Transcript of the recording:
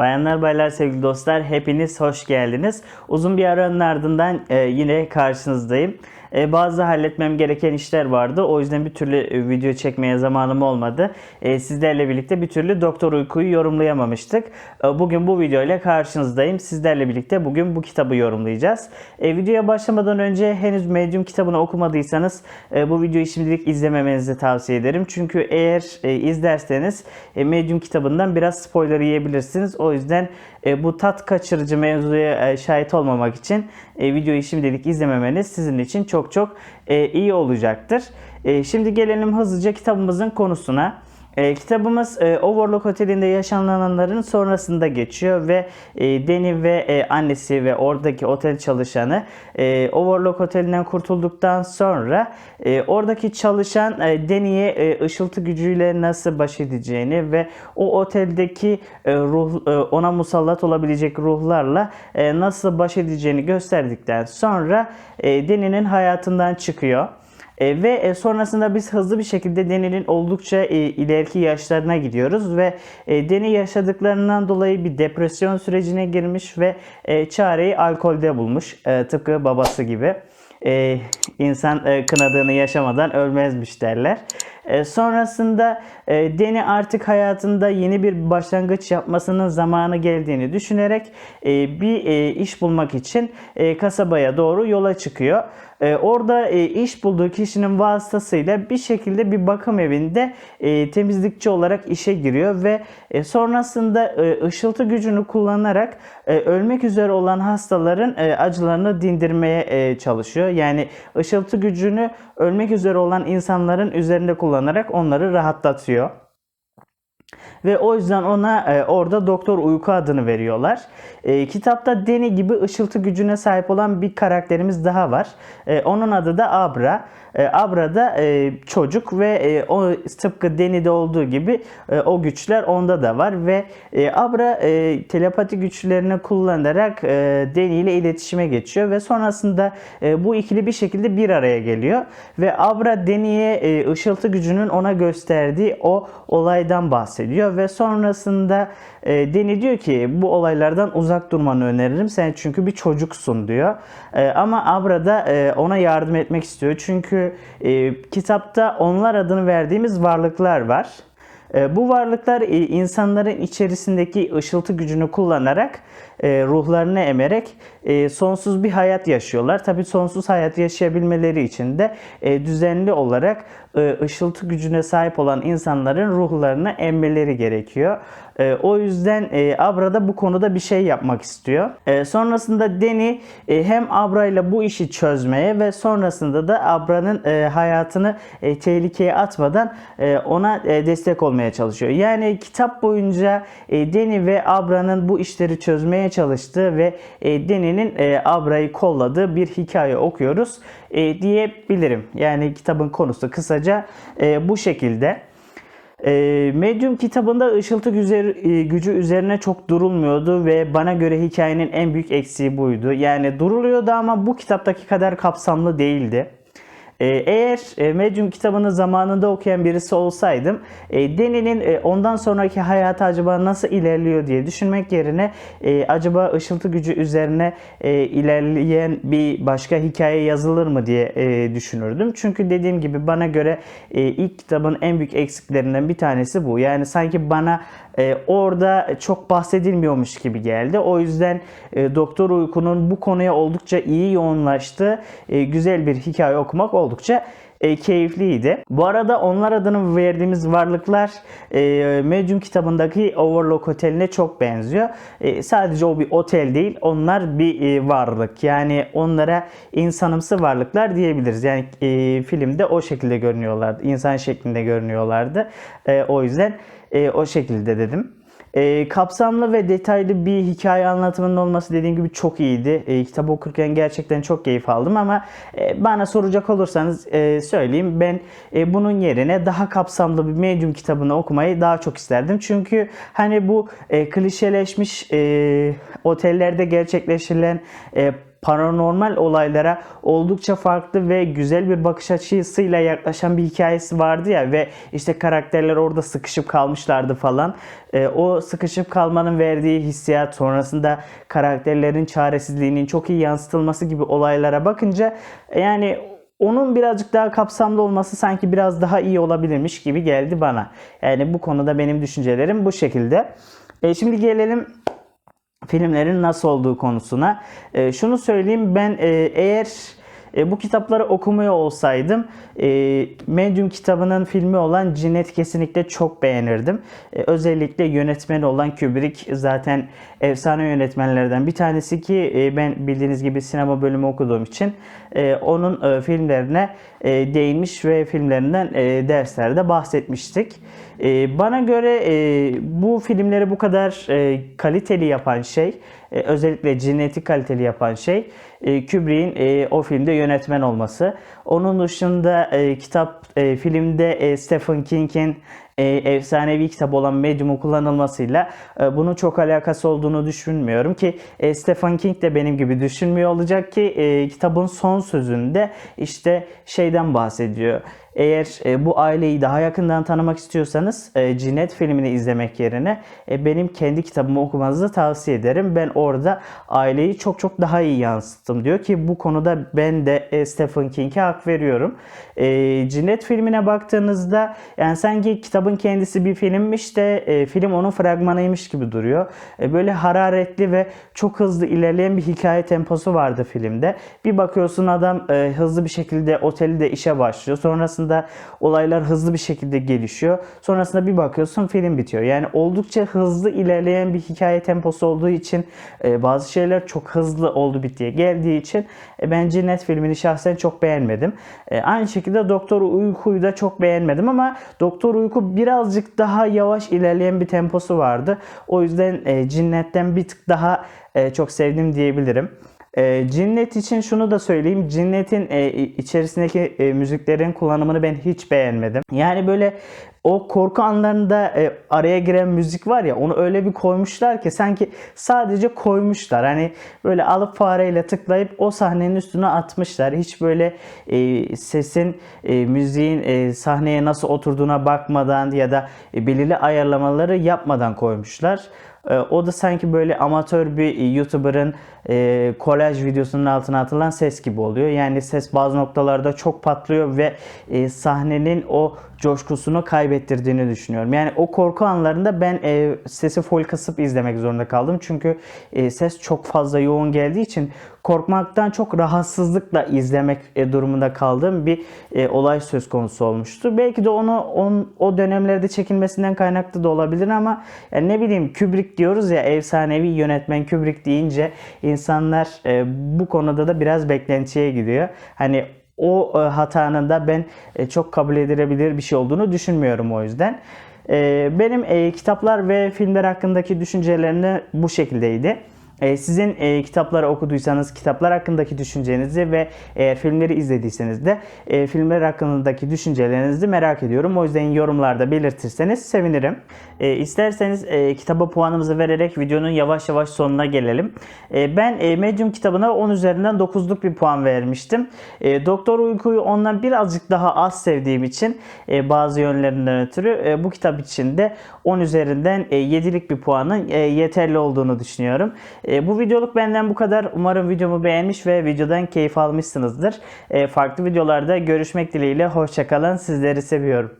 Bayanlar baylar sevgili dostlar hepiniz hoş geldiniz. Uzun bir aranın ardından e, yine karşınızdayım. E, bazı halletmem gereken işler vardı. O yüzden bir türlü e, video çekmeye zamanım olmadı. E, sizlerle birlikte bir türlü Doktor Uyku'yu yorumlayamamıştık. E, bugün bu video ile karşınızdayım. Sizlerle birlikte bugün bu kitabı yorumlayacağız. E, videoya başlamadan önce henüz Medium kitabını okumadıysanız e, bu videoyu şimdilik izlememenizi tavsiye ederim. Çünkü eğer e, izlerseniz e, Medium kitabından biraz spoiler yiyebilirsiniz. O yüzden e, bu tat kaçırıcı mevzuya e, şahit olmamak için e, videoyu şimdilik izlememeniz sizin için çok çok e, iyi olacaktır. E, şimdi gelelim hızlıca kitabımızın konusuna. E, kitabımız e, Overlook Oteli'nde yaşananların sonrasında geçiyor ve e, Danny ve e, annesi ve oradaki otel çalışanı e, Overlook Oteli'nden kurtulduktan sonra e, oradaki çalışan e, Danny'ye e, ışıltı gücüyle nasıl baş edeceğini ve o oteldeki e, ruh e, ona musallat olabilecek ruhlarla e, nasıl baş edeceğini gösterdikten sonra e, Danny'nin hayatından çıkıyor. E, ve e, sonrasında biz hızlı bir şekilde Deni'nin oldukça e, ileriki yaşlarına gidiyoruz ve e, Deni yaşadıklarından dolayı bir depresyon sürecine girmiş ve e, çareyi alkolde bulmuş e, tıpkı babası gibi. E, insan e, kınadığını yaşamadan ölmezmiş derler. E, sonrasında e, Deni artık hayatında yeni bir başlangıç yapmasının zamanı geldiğini düşünerek e, bir e, iş bulmak için e, kasabaya doğru yola çıkıyor. E, orada e, iş bulduğu kişinin vasıtasıyla bir şekilde bir bakım evinde e, temizlikçi olarak işe giriyor ve sonrasında e, ışıltı gücünü kullanarak ölmek üzere olan hastaların e, acılarını dindirmeye çalışıyor. Yani ışıltı gücünü ölmek üzere olan insanların üzerinde kullanarak onları rahatlatıyor. Ve o yüzden ona e, orada Doktor Uyku adını veriyorlar. E, kitapta Deni gibi ışıltı gücüne sahip olan bir karakterimiz daha var. E, onun adı da Abra. E, Abra da e, çocuk ve e, o tıpkı Deni'de olduğu gibi e, o güçler onda da var ve e, Abra e, telepati güçlerini kullanarak e, Deni ile iletişime geçiyor ve sonrasında e, bu ikili bir şekilde bir araya geliyor ve Abra Deni'ye e, ışıltı gücünün ona gösterdiği o olaydan bahsediyor ve sonrasında e, Deni diyor ki bu olaylardan uzak durmanı öneririm sen çünkü bir çocuksun diyor. E, ama Abra da e, ona yardım etmek istiyor çünkü e, kitapta onlar adını verdiğimiz varlıklar var. E, bu varlıklar e, insanların içerisindeki ışıltı gücünü kullanarak e, ruhlarını emerek sonsuz bir hayat yaşıyorlar. Tabii sonsuz hayat yaşayabilmeleri için de düzenli olarak ışıltı gücüne sahip olan insanların ruhlarını emmeleri gerekiyor. E, o yüzden e, Abra da bu konuda bir şey yapmak istiyor. E, sonrasında Deni e, hem Abra ile bu işi çözmeye ve sonrasında da Abra'nın e, hayatını e, tehlikeye atmadan e, ona e, destek olmaya çalışıyor. Yani kitap boyunca e, Deni ve Abra'nın bu işleri çözmeye çalıştığı ve e, Deni'nin e, Abra'yı kolladığı bir hikaye okuyoruz e, diyebilirim. Yani kitabın konusu kısaca e, bu şekilde. E, Medium kitabında ışıltı e, gücü üzerine çok durulmuyordu ve bana göre hikayenin en büyük eksiği buydu. Yani duruluyordu ama bu kitaptaki kadar kapsamlı değildi. Ee, Eğer e, Medium kitabını zamanında okuyan birisi olsaydım e, Deni'nin e, ondan sonraki hayatı acaba nasıl ilerliyor diye düşünmek yerine acaba ışıltı gücü üzerine ilerleyen bir başka hikaye yazılır mı diye düşünürdüm. Çünkü dediğim gibi bana göre ilk kitabın en büyük eksiklerinden bir tanesi bu. Yani sanki bana e, orada çok bahsedilmiyormuş gibi geldi. O yüzden e, Doktor Uyku'nun bu konuya oldukça iyi yoğunlaştığı e, güzel bir hikaye okumak oldukça e, keyifliydi. Bu arada onlar adını verdiğimiz varlıklar e, Medium kitabındaki Overlook Oteli'ne çok benziyor. E, sadece o bir otel değil, onlar bir e, varlık. Yani onlara insanımsı varlıklar diyebiliriz. Yani e, filmde o şekilde görünüyorlardı. İnsan şeklinde görünüyorlardı. E, o yüzden e, o şekilde dedim. E, kapsamlı ve detaylı bir hikaye anlatımının olması dediğim gibi çok iyiydi. E, kitabı okurken gerçekten çok keyif aldım ama e, bana soracak olursanız e, söyleyeyim ben e, bunun yerine daha kapsamlı bir Medium kitabını okumayı daha çok isterdim. Çünkü hani bu e, klişeleşmiş e, otellerde gerçekleştirilen e, paranormal olaylara oldukça farklı ve güzel bir bakış açısıyla yaklaşan bir hikayesi vardı ya ve işte karakterler orada sıkışıp kalmışlardı falan. E, o sıkışıp kalmanın verdiği hissiyat sonrasında karakterlerin çaresizliğinin çok iyi yansıtılması gibi olaylara bakınca yani onun birazcık daha kapsamlı olması sanki biraz daha iyi olabilirmiş gibi geldi bana. Yani bu konuda benim düşüncelerim bu şekilde. E, şimdi gelelim filmlerin nasıl olduğu konusuna. E, şunu söyleyeyim ben e, eğer e, bu kitapları okumuyor olsaydım e, Medium kitabının filmi olan Cinnet kesinlikle çok beğenirdim. E, özellikle yönetmeni olan Kubrick zaten efsane yönetmenlerden bir tanesi ki e, ben bildiğiniz gibi sinema bölümü okuduğum için e, onun e, filmlerine e, değinmiş ve filmlerinden e, derslerde bahsetmiştik. E, bana göre e, bu filmleri bu kadar e, kaliteli yapan şey, e, özellikle cinneti kaliteli yapan şey e, Kubrick'in e, o filmde yönetmen olması. Onun dışında e, kitap, e, filmde e, Stephen King'in e, efsanevi kitap olan Medium'un kullanılmasıyla e, bunun çok alakası olduğunu düşünmüyorum ki e, Stephen King de benim gibi düşünmüyor olacak ki e, kitabın son sözünde işte şeyden bahsediyor. Eğer e, bu aileyi daha yakından tanımak istiyorsanız e, Cinnet filmini izlemek yerine e, benim kendi kitabımı okumanızı tavsiye ederim. Ben orada aileyi çok çok daha iyi yansıttım diyor ki bu konuda ben de e, Stephen King'e hak veriyorum. E, Cinnet filmine baktığınızda yani sanki kitabın kendisi bir filmmiş de e, film onun fragmanıymış gibi duruyor. E, böyle hararetli ve çok hızlı ilerleyen bir hikaye temposu vardı filmde. Bir bakıyorsun adam e, hızlı bir şekilde otelde işe başlıyor. Sonrasında olaylar hızlı bir şekilde gelişiyor. Sonrasında bir bakıyorsun film bitiyor. Yani oldukça hızlı ilerleyen bir hikaye temposu olduğu için e, bazı şeyler çok hızlı oldu bittiye geldiği için e, ben Cinnet filmini şahsen çok beğenmedim. E, aynı şekilde Doktor Uyku'yu da çok beğenmedim ama Doktor Uyku birazcık daha yavaş ilerleyen bir temposu vardı. O yüzden e, Cinnet'ten bir tık daha e, çok sevdim diyebilirim. E, Cinnet için şunu da söyleyeyim. Cinnet'in e, içerisindeki e, müziklerin kullanımını ben hiç beğenmedim. Yani böyle o korku anlarında e, araya giren müzik var ya onu öyle bir koymuşlar ki sanki sadece koymuşlar. Hani böyle alıp fareyle tıklayıp o sahnenin üstüne atmışlar. Hiç böyle e, sesin, e, müziğin e, sahneye nasıl oturduğuna bakmadan ya da e, belirli ayarlamaları yapmadan koymuşlar. E, O da sanki böyle amatör bir YouTuber'ın e, kolaj videosunun altına atılan ses gibi oluyor. Yani ses bazı noktalarda çok patlıyor ve e, sahnenin o coşkusunu kaybettirdiğini düşünüyorum. Yani o korku anlarında ben e, sesi full kısıp izlemek zorunda kaldım. Çünkü e, ses çok fazla yoğun geldiği için korkmaktan çok rahatsızlıkla izlemek e, durumunda kaldığım bir e, olay söz konusu olmuştu. Belki de onu on, o dönemlerde çekilmesinden kaynaklı da olabilir ama yani ne bileyim Kubrick diyoruz ya efsanevi yönetmen Kubrick deyince insanlar e, bu konuda da biraz beklentiye gidiyor. Hani o e, hatanın da ben e, çok kabul edilebilir bir şey olduğunu düşünmüyorum o yüzden. E, benim kitaplar ve filmler hakkındaki düşüncelerim bu şekildeydi. E, Sizin e, kitapları okuduysanız kitaplar hakkındaki düşüncenizi ve eğer filmleri izlediyseniz de e, filmler hakkındaki düşüncelerinizi merak ediyorum. O yüzden yorumlarda belirtirseniz sevinirim. E, isterseniz e, kitaba puanımızı vererek videonun yavaş yavaş sonuna gelelim. E, ben e, Medium kitabına 10 üzerinden 9'luk bir puan vermiştim. E, Doktor Uyku'yu ondan birazcık daha az sevdiğim için e, bazı yönlerinden ötürü e, bu kitap için de 10 üzerinden e, 7'lik bir puanın e, yeterli olduğunu düşünüyorum. E, bu videoluk benden bu kadar. Umarım videomu beğenmiş ve videodan keyif almışsınızdır. E, farklı videolarda görüşmek dileğiyle. Hoşçakalın. Sizleri seviyorum.